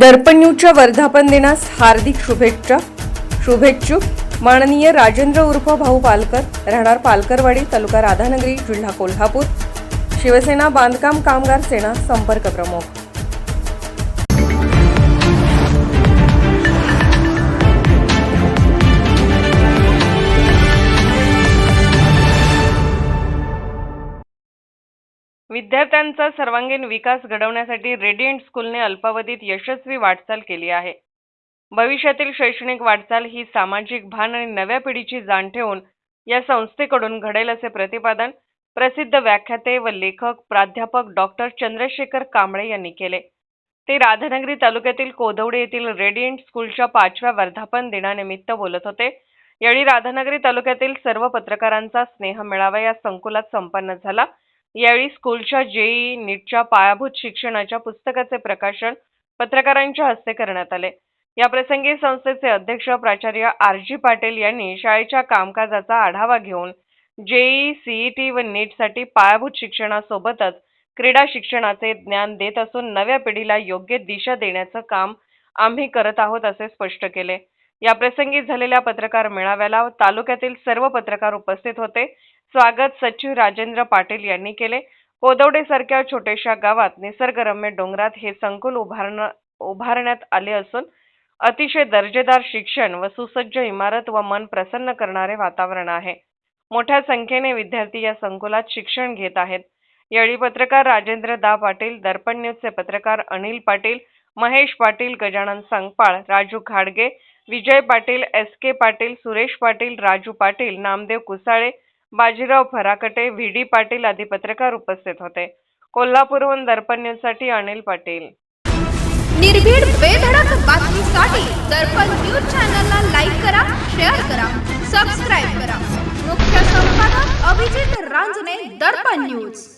दर्पण न्यूजच्या वर्धापन दिनास हार्दिक शुभेच्छा. शुभेच्छुक माननीय राजेंद्र उर्फ भाऊ पालकर राहणार पालकरवाडी तालुका राधानगरी जिल्हा कोल्हापूर. शिवसेना बांधकाम कामगार सेना संपर्क प्रमुख. विद्यार्थ्यांचा सर्वांगीण विकास घडवण्यासाठी रेडियंट स्कूलने अल्पावधीत यशस्वी वाटचाल केली आहे. भविष्यातील शैक्षणिक वाटचाल ही सामाजिक भान आणि नव्या पिढीची जाण ठेवून या संस्थेकडून घडेल असे प्रतिपादन प्रसिद्ध व्याख्याते व लेखक प्राध्यापक डॉक्टर चंद्रशेखर कांबळे यांनी केले. ते राधानगरी तालुक्यातील कोदवडे येथील रेडियंट स्कूलच्या पाचव्या वर्धापन दिनानिमित्त बोलत होते. यावेळी राधानगरी तालुक्यातील सर्व पत्रकारांचा स्नेह मेळावा या संकुलात संपन्न झाला. यावेळी स्कूलच्या जेई नीटच्या पायाभूत शिक्षणाच्या पुस्तकाचे प्रकाशन पत्रकारांच्या हस्ते करण्यात आले. याप्रसंगी संस्थेचे अध्यक्ष प्राचार्य आर जी पाटील यांनी शाळेच्या कामकाजाचा आढावा घेऊन जेई सीईटी व नीटसाठी पायाभूत शिक्षणासोबतच क्रीडा शिक्षणाचे ज्ञान देत असून नव्या पिढीला योग्य दिशा देण्याचं काम आम्ही करत आहोत असे स्पष्ट केले. याप्रसंगी झालेल्या पत्रकार मेळाव्याला तालुक्यातील सर्व पत्रकार उपस्थित होते. स्वागत सचिव राजेंद्र पाटील यांनी केले. कोदवडे सारख्या छोट्याशा गावात निसर्गरम्य डोंगरात हे संकुल उभारण उभारण्यात आले असून अतिशय दर्जेदार शिक्षण व सुसज्ज इमारत व मन प्रसन्न करणारे वातावरण आहे. मोठ्या संख्येने विद्यार्थी या संकुलात शिक्षण घेत आहेत. यावेळी पत्रकार राजेंद्र दा पाटील दर्पण न्यूजचे पत्रकार Anil Patil Mahesh Patil Gajanan Sangpal Raju Khadge Vijay Patil S K Patil Suresh Patil Raju Patil Namdev Kusale Bajirao Farakate V D Patil आदी पत्रकार उपस्थित होते. कोल्हापूरहून दर्पण न्यूजसाठी अनिल पाटील. निर्भीड बेधडक बातमीसाठी दर्पण न्यूज चॅनलला लाईक करा शेअर करा सबस्क्राईब करा. मुख्य संपादक अभिजित रांजणे दर्पण न्यूज.